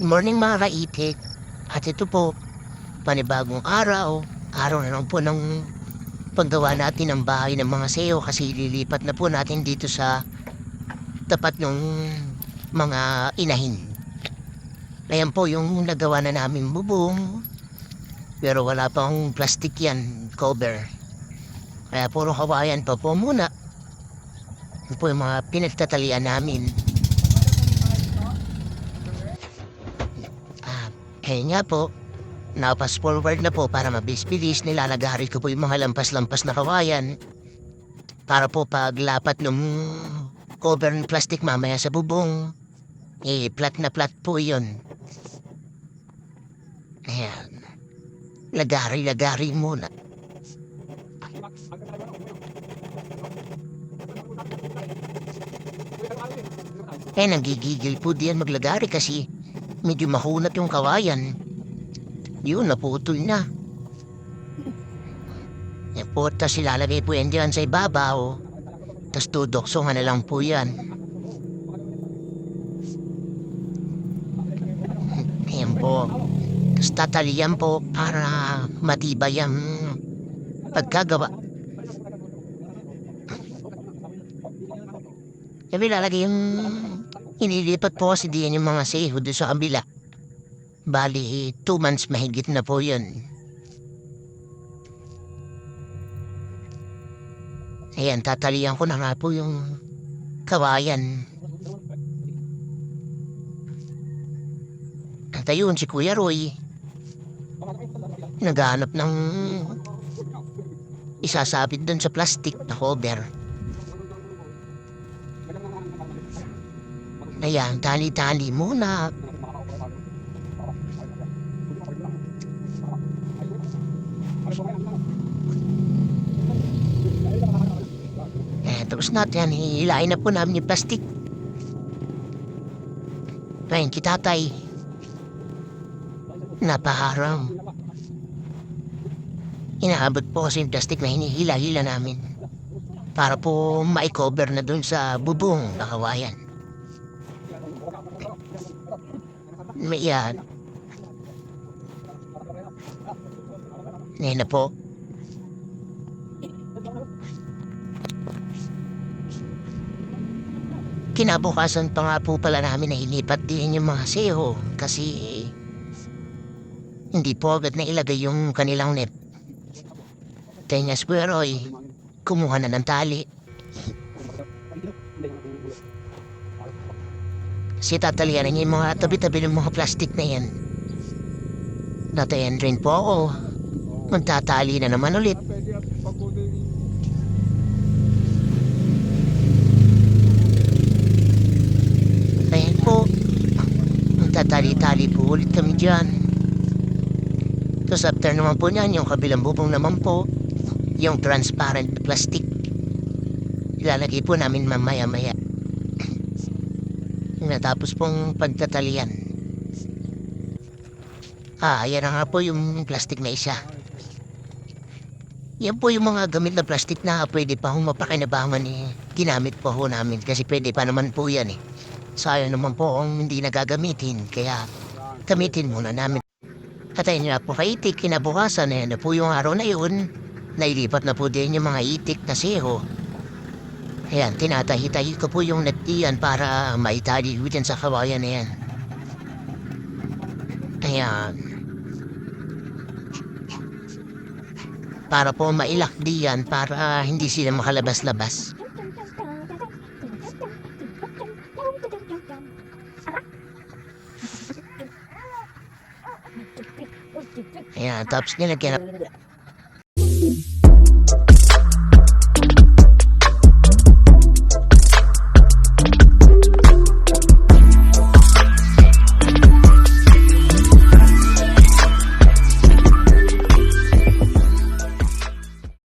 morning mga kaitik. At ito po, panibagong araw. Araw na lang po ng paggawa natin ng bahay ng mga seo kasi lilipat na po natin dito sa tapat ng mga inahin. Ayan po yung nagawa na namin bubong. Pero wala pang plastic yan, cover. Kaya puro kawayan pa po muna. Yan po yung mga pinagtatalian namin. Kaya nga po, napas forward na po para mabilis-bilis nilalagari ko po yung mga lampas-lampas na kawayan para po paglapat ng cover ng plastic mamaya sa bubong, eh, plat na plat po yun. Ayan. Lagari-lagari muna. Eh, nagigigil po diyan maglagari kasi medyo mahunat yung kawayan. Yun, naputol na. Eh po, tas ilalagay po yan dyan sa ibabaw. Tas tudoksongan na lang po yan. Ayan po. Tas tatalian po para matibay ang pagkagawa. Sabi lalagay yung inilipat po kasi diyan yung mga seho doon sa kabila. Bali, two months mahigit na po yun. Ayan, tatalian ko na nga po yung kawayan. At ayun, si Kuya Roy, naghanap ng isasabit doon sa plastic na cover. Ayan, tali-tali muna. Eh, tapos natin, hihilain na po namin yung plastic. Ayun, kitatay. Napaharang. Inaabot po kasi yung plastic na hinihila-hila namin. Para po ma-cover na dun sa bubong na kawayan. Yan. Ngayon po. Kinabukasan pa nga po pala namin na inipat din yung mga seho kasi hindi po agad na ilagay yung kanilang net. Tenyas Pueroy, kumuha na ng tali. Si tatalian niya yung mga tabi-tabi ng mga plastic na yan. Natayan rin po ako. Magtatali na naman ulit. Ayan po. Magtatali-tali po ulit kami dyan. Tapos after naman po niyan, yung kabilang bubong naman po, yung transparent plastic. Ilalagay po namin mamaya-maya. Natapos pong pagtatalian. Ah, yan nga po yung plastic na isa. Yan po yung mga gamit na plastic na pwede pa hong mapakinabangan eh. Ginamit po ho namin kasi pwede pa naman po yan eh. Sayang naman po kung hindi nagagamitin kaya gamitin muna namin. At ayun nga po kay itik, kinabukasan eh, na po yung araw na yun, nailipat na po din yung mga itik na seho. Ayan, tinatahi-tahi ko po yung net para maitali dyan sa kawayan na yan. Ayan. Para po mailak diyan para hindi sila makalabas-labas. Ayan, tapos nilagyan na